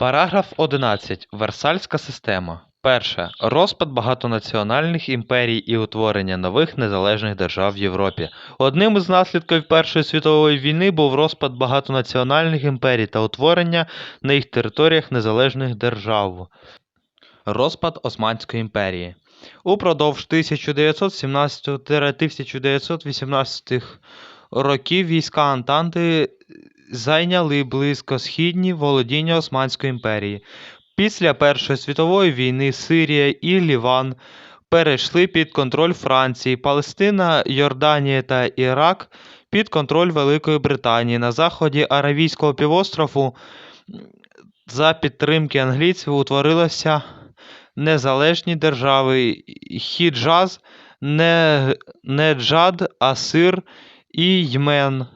Параграф 11. Версальська система. Перше. Розпад багатонаціональних імперій і утворення нових незалежних держав в Європі. Одним із наслідків Першої світової війни був розпад багатонаціональних імперій та утворення на їх територіях незалежних держав. Розпад Османської імперії. Упродовж 1917-1918 років війська Антанти зайняли близькосхідні володіння Османської імперії. Після Першої світової війни Сирія і Ліван перейшли під контроль Франції, Палестина, Йорданія та Ірак під контроль Великої Британії. На заході Аравійського півострову за підтримки англійців утворилися незалежні держави Хіджаз, Не- Неджад, Асир і Ймен.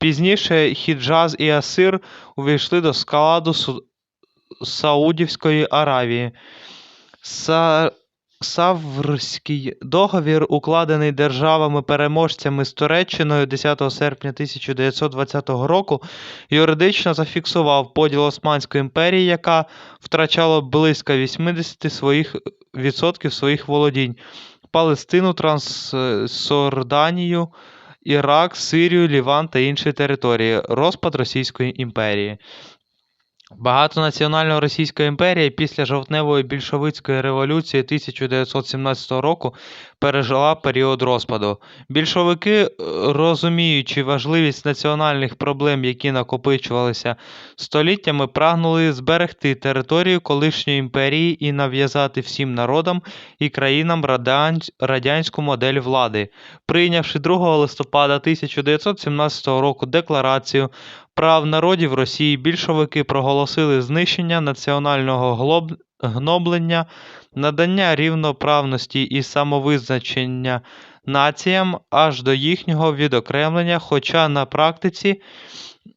Пізніше Хіджаз і Асир увійшли до складу Саудівської Аравії. Са... Саврський договір, укладений державами-переможцями з Туреччиною 10 серпня 1920 року, юридично зафіксував поділ Османської імперії, яка втрачала близько 80 своїх відсотків своїх володінь. Палестину, Трансорданію, Ірак, Сирію, Ліван та інші території. Розпад Російської імперії. Багатонаціональна Російська імперія після жовтневої більшовицької революції 1917 року пережила період розпаду. Більшовики, е, розуміючи важливість національних проблем, які накопичувалися століттями, прагнули зберегти територію колишньої імперії і нав'язати всім народам і країнам радянську модель влади. Прийнявши 2 листопада 1917 року декларацію прав народів Росії, більшовики проголосили знищення національного гноблення, надання рівноправності і самовизначення націям аж до їхнього відокремлення, хоча на практиці,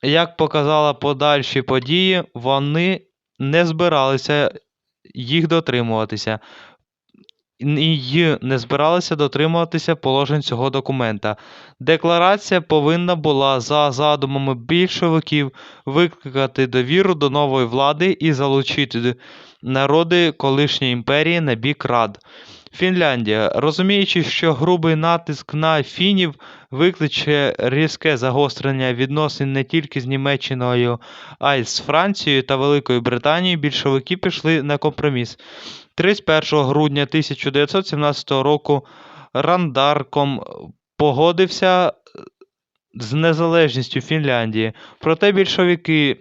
як показали подальші події, вони не збиралися їх дотримуватися. І не збиралися дотримуватися положень цього документа. Декларація повинна була за задумами більшовиків викликати довіру до нової влади і залучити народи колишньої імперії на бік рад. Фінляндія, розуміючи, що грубий натиск на фінів викличе різке загострення відносин не тільки з Німеччиною, а й з Францією та Великою Британією, більшовики пішли на компроміс. 31 грудня 1917 року Рандарком погодився з незалежністю Фінляндії. Проте більшовики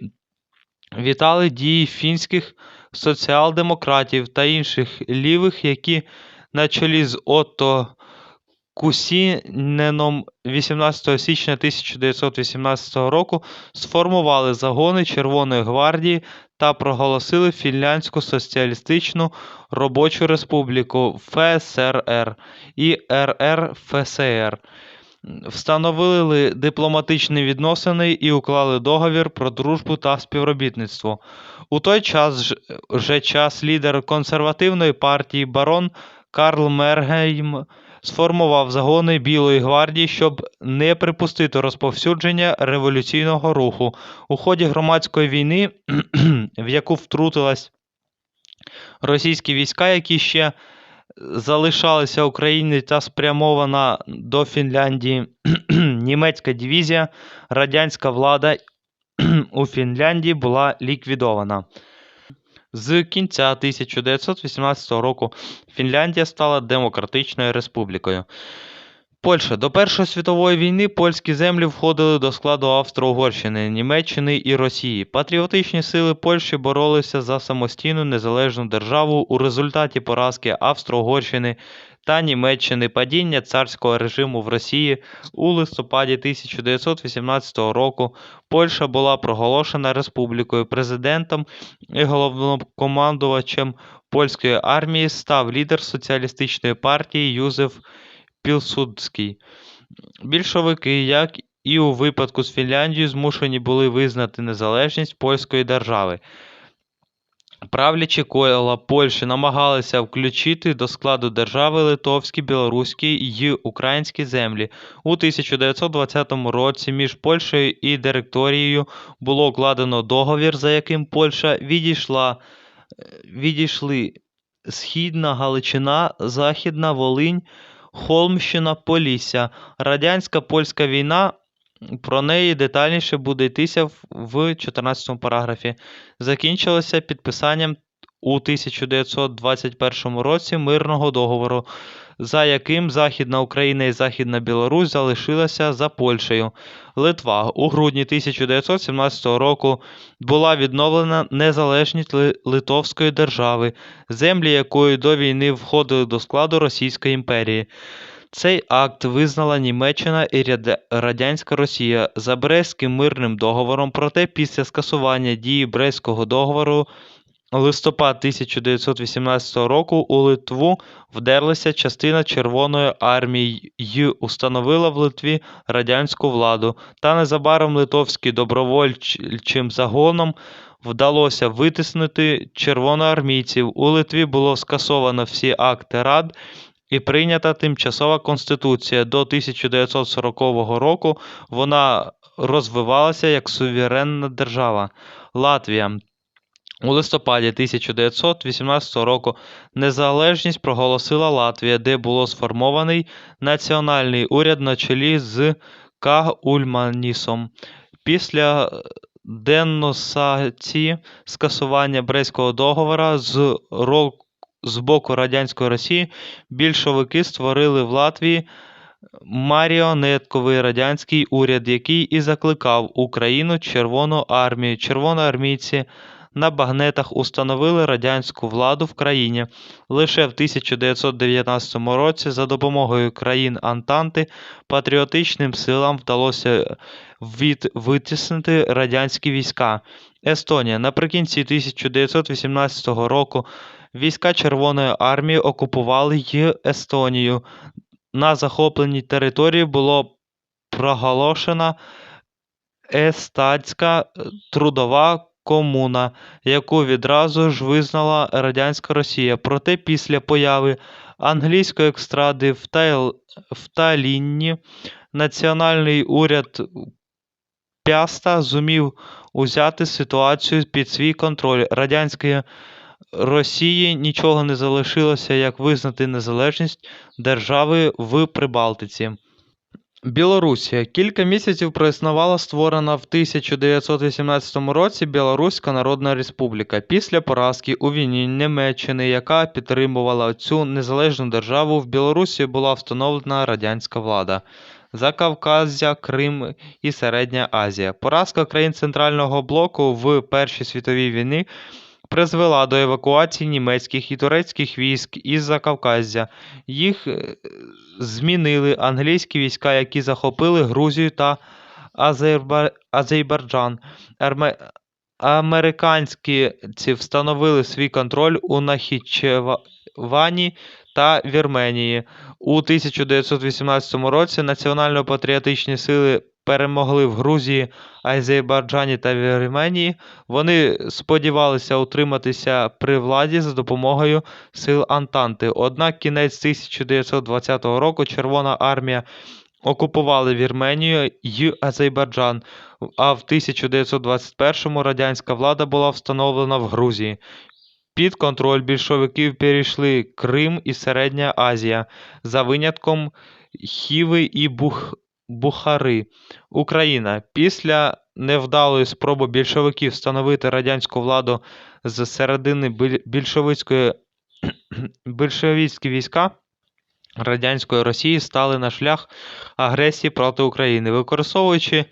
вітали дії фінських соціал-демократів та інших лівих, які на чолі з Отто Кусіненом 18 січня 1918 року сформували загони Червоної гвардії та проголосили Фінляндську соціалістичну робочу республіку ФСРР і РРФСР. Встановили дипломатичні відносини і уклали договір про дружбу та співробітництво. У той час ж- же час лідер консервативної партії барон Карл Мергейм сформував загони Білої гвардії, щоб не припустити розповсюдження революційного руху. У ході громадської війни, в яку втрутилась російські війська, які ще залишалися в Україні та спрямована до Фінляндії німецька дивізія, радянська влада у Фінляндії була ліквідована. З кінця 1918 року Фінляндія стала демократичною республікою. Польща. До Першої світової війни польські землі входили до складу Австро-Угорщини, Німеччини і Росії. Патріотичні сили Польщі боролися за самостійну незалежну державу у результаті поразки Австро-Угорщини та Німеччини, падіння царського режиму в Росії у листопаді 1918 року. Польща була проголошена республікою. Президентом і головнокомандувачем польської армії став лідер соціалістичної партії Юзеф Пілсудський. Більшовики, як і у випадку з Фінляндією, змушені були визнати незалежність польської держави. правлячі кола Польщі намагалися включити до складу держави литовські, білоруські й українські землі. У 1920 році між Польщею і директорією було укладено договір, за яким Польща відійшла, е, відійшли Східна Галичина, Західна Волинь, Холмщина, Полісся. Радянська польська війна. Про неї детальніше буде йтися в- в 14 параграфі. Закінчилося підписанням у 1921 році мирного договору, за яким Західна Україна і Західна Білорусь залишилася за Польщею. Литва у грудні 1917 року була відновлена незалежність Литовської держави, землі якої до війни входили до складу Російської імперії. Цей акт визнала Німеччина і Радянська Росія за Брестським мирним договором, проте після скасування дії Брестського договору листопад 1918 року у Литву вдерлася частина Червоної армії й установила в Литві радянську владу, та незабаром литовським добровольчим загоном вдалося витиснути червоноармійців. У Литві було скасовано всі акти рад і прийнята тимчасова конституція. До 1940 року вона розвивалася як суверенна держава. Латвія. У листопаді 1918 року незалежність проголосила Латвія, де було сформований національний уряд на чолі з К. Ульманісом. Після денонсації скасування Брестського договора з, ро- з боку радянської Росії більшовики створили в Латвії маріонетковий радянський уряд, який і закликав Україну Червону армію. Червоноармійці на багнетах установили радянську владу в країні. Лише в 1919 році за допомогою країн Антанти патріотичним силам вдалося від... витіснити радянські війська. Естонія. Наприкінці 1918 року війська Червоної армії окупували й Естонію. На захопленій території було проголошена Естатська трудова комуна, яку відразу ж визнала радянська Росія. Проте після появи англійської екстради в, Тайл... в Талінні національний уряд Пяста зумів узяти ситуацію під свій контроль. Радянської Росії нічого не залишилося, як визнати незалежність держави в Прибалтиці. Білорусія. Кілька місяців проіснувала створена в 1918 році Білоруська Народна Республіка. Після поразки у війні Німеччини, яка підтримувала цю незалежну державу, в Білорусі була встановлена радянська влада. Закавказя, Крим і Середня Азія. Поразка країн Центрального блоку в Першій світовій війні призвела до евакуації німецьких і турецьких військ із Закавказя. Їх е, змінили англійські війська, які захопили Грузію та Азерба... Азербайджан. Арме... Американські встановили свій контроль у Нахічевані та Вірменії. У 1918 році національно-патріотичні сили перемогли в Грузії, Азербайджані та Вірменії. Вони сподівалися утриматися при владі за допомогою сил Антанти. Однак кінець 1920 року Червона армія окупували Вірменію й Азербайджан, а в 1921-му радянська влада була встановлена в Грузії. Під контроль більшовиків перейшли Крим і Середня Азія, за винятком Хіви і Бух... Бухари. Україна. Після невдалої спроби більшовиків встановити радянську владу з середини більшовицькі війська радянської Росії стали на шлях агресії проти України, використовуючи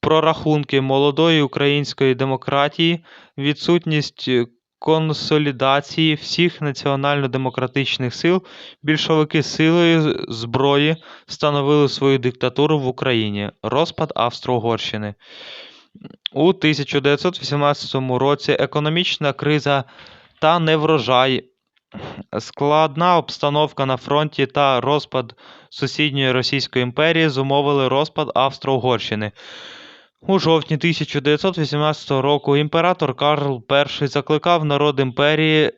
прорахунки молодої української демократії, відсутність консолідації всіх національно-демократичних сил, більшовики силою зброї встановили свою диктатуру в Україні. Розпад Австро-Угорщини. У 1918 році економічна криза та неврожай, складна обстановка на фронті та розпад сусідньої Російської імперії зумовили розпад Австро-Угорщини. У жовтні 1918 року імператор Карл І закликав народ імперії е,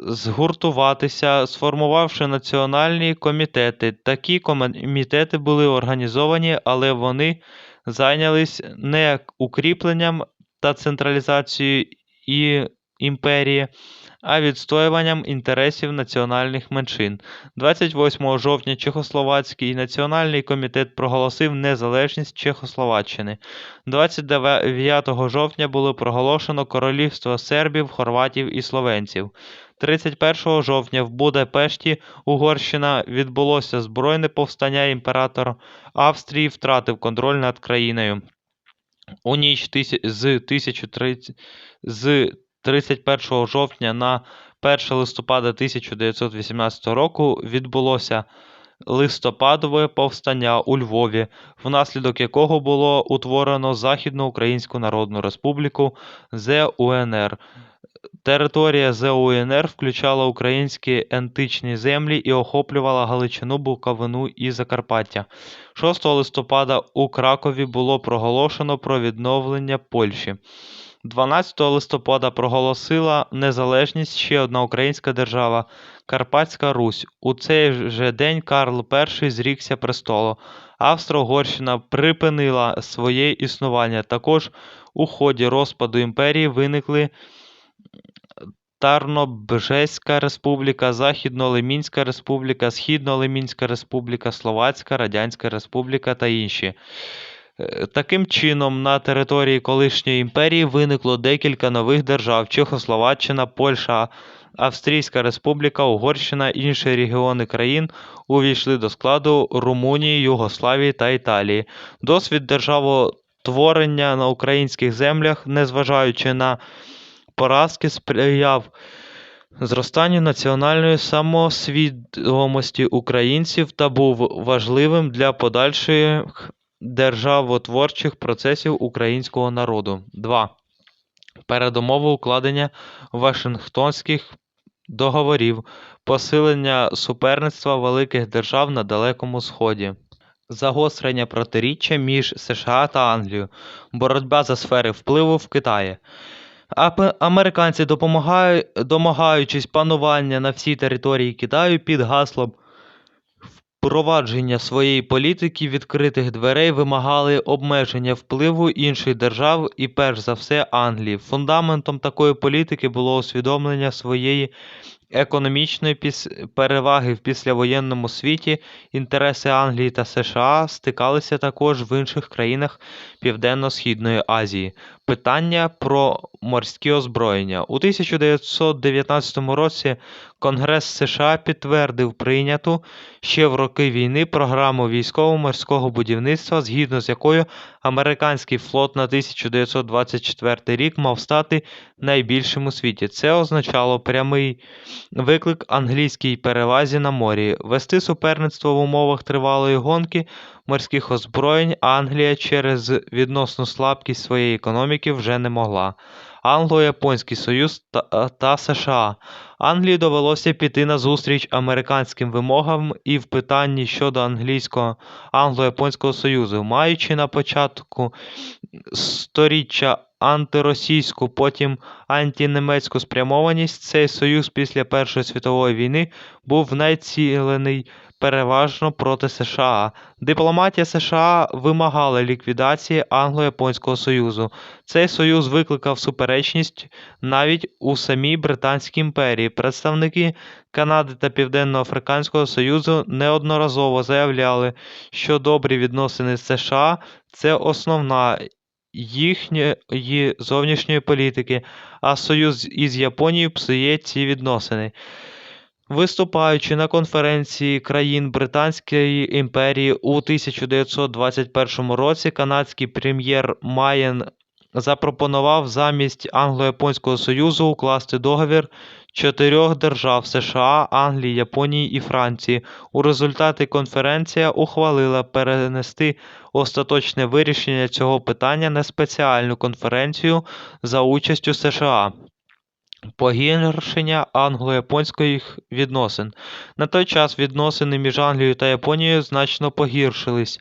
згуртуватися, сформувавши національні комітети. Такі комітети були організовані, але вони зайнялись не укріпленням та централізацією і імперії, а відстоюванням інтересів національних меншин. 28 жовтня Чехословацький національний комітет проголосив незалежність Чехословаччини. 29 жовтня було проголошено королівство сербів, хорватів і словенців. 31 жовтня в Будапешті, Угорщина, відбулося збройне повстання імператор Австрії втратив контроль над країною. У ніч з 1030 з 31 жовтня на 1 листопада 1918 року відбулося листопадове повстання у Львові, внаслідок якого було утворено Західноукраїнську Народну Республіку ЗУНР. Територія ЗУНР включала українські античні землі і охоплювала Галичину, Буковину і Закарпаття. 6 листопада у Кракові було проголошено про відновлення Польщі. 12 листопада проголосила незалежність ще одна українська держава Карпатська Русь. У цей же день Карл І зрікся престолу. Австро-Угорщина припинила своє існування. Також у ході розпаду імперії виникли Тарнобжеська республіка, Західно-Лемінська республіка, Східно-Лемінська республіка, Словацька Радянська Республіка та інші. Е, Таким чином, на території колишньої імперії виникло декілька нових держав: Чехословаччина, Польща, Австрійська Республіка, Угорщина, інші регіони країн увійшли до складу Румунії, Югославії та Італії. Досвід державотворення на українських землях, незважаючи на поразки, сприяв зростанню національної самосвідомості українців та був важливим для подальших державотворчих процесів українського народу. 2. Передумови укладення Вашингтонських договорів, посилення суперництва великих держав на Далекому Сході. Загострення протиріччя між США та Англією, боротьба за сфери впливу в Китаї. Американці, домагаючись панування на всій території Китаю під гаслом впровадження своєї політики відкритих дверей вимагали обмеження впливу інших держав і перш за все Англії. Фундаментом такої політики було усвідомлення своєї економічної переваги в післявоєнному світі. Інтереси Англії та США стикалися також в інших країнах Південно-Східної Азії. Питання про морські озброєння. У 1919 році Конгрес США підтвердив прийняту ще в роки війни програму військово-морського будівництва, згідно з якою американський флот на 1924 рік мав стати найбільшим у світі. Це означало прямий виклик англійській перевазі на морі, вести суперництво в умовах тривалої гонки морських озброєнь Англія через відносну слабкість своєї економіки вже не могла. Англо-Японський Союз та, та США. Англії довелося піти на зустріч американським вимогам і в питанні щодо англійського англо-японського союзу, маючи на початку сторіччя антиросійську, потім антинемецьку спрямованість, цей союз після Першої світової війни був націлений переважно проти США. Дипломатія США вимагала ліквідації Англо-Японського Союзу. Цей союз викликав суперечність навіть у самій Британській імперії. Представники Канади та Південно-Африканського Союзу неодноразово заявляли, що добрі відносини з США це основна їхньої зовнішньої політики, а союз із Японією псує ці відносини. Виступаючи на конференції країн Британської імперії у 1921 році, канадський прем'єр Майен запропонував замість Англо-Японського Союзу укласти договір чотирьох держав США, Англії, Японії і Франції. У результаті конференція ухвалила перенести остаточне вирішення цього питання на спеціальну конференцію за участю США. Погіршення англо-японських відносин. На той час відносини між Англією та Японією значно погіршились.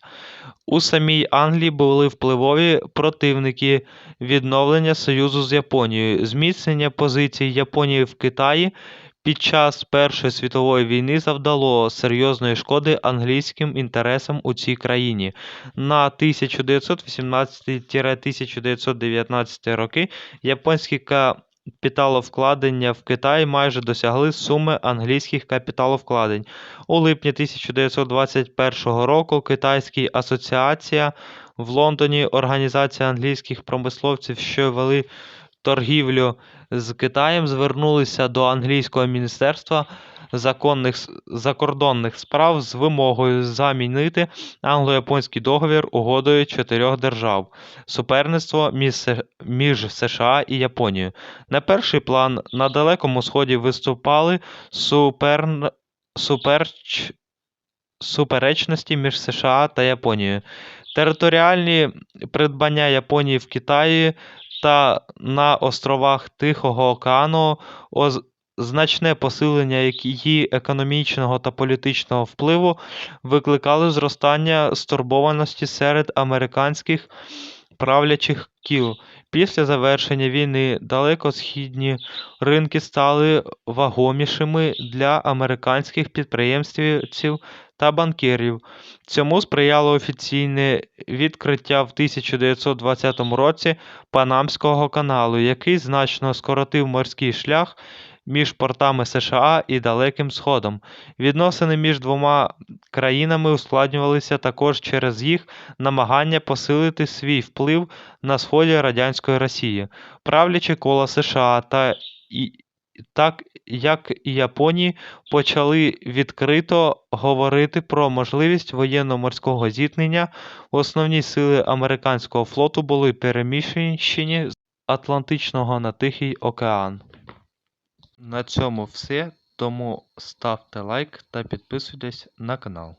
У самій Англії були впливові противники відновлення союзу з Японією. Зміцнення позицій Японії в Китаї під час Першої світової війни завдало серйозної шкоди англійським інтересам у цій країні. На 1918-1919 роки японські капіталовкладення в Китай майже досягли суми англійських капіталовкладень. У липні 1921 року Китайська асоціація в Лондоні, організація англійських промисловців, що вели торгівлю з Китаєм, звернулися до англійського міністерства законних, закордонних справ з вимогою замінити англо-японський договір угодою чотирьох держав. Суперництво між, США і Японією. На перший план на Далекому Сході виступали суперн... суперч... суперечності між США та Японією. Територіальні придбання Японії в Китаї та на островах Тихого океану, значне посилення її економічного та політичного впливу викликали зростання стурбованості серед американських правлячих кіл. Після завершення війни далекосхідні ринки стали вагомішими для американських підприємців та банкірів. Цьому сприяло офіційне відкриття в 1920 році Панамського каналу, який значно скоротив морський шлях між портами США і Далеким Сходом. Відносини між двома країнами ускладнювалися також через їх намагання посилити свій вплив на сході радянської Росії. Правлячі кола США та і так як і Японії почали відкрито говорити про можливість воєнно-морського зіткнення. Основні сили американського флоту були переміщені з Атлантичного на Тихий океан. На цьому все. Тому ставте лайк та підписуйтесь на канал.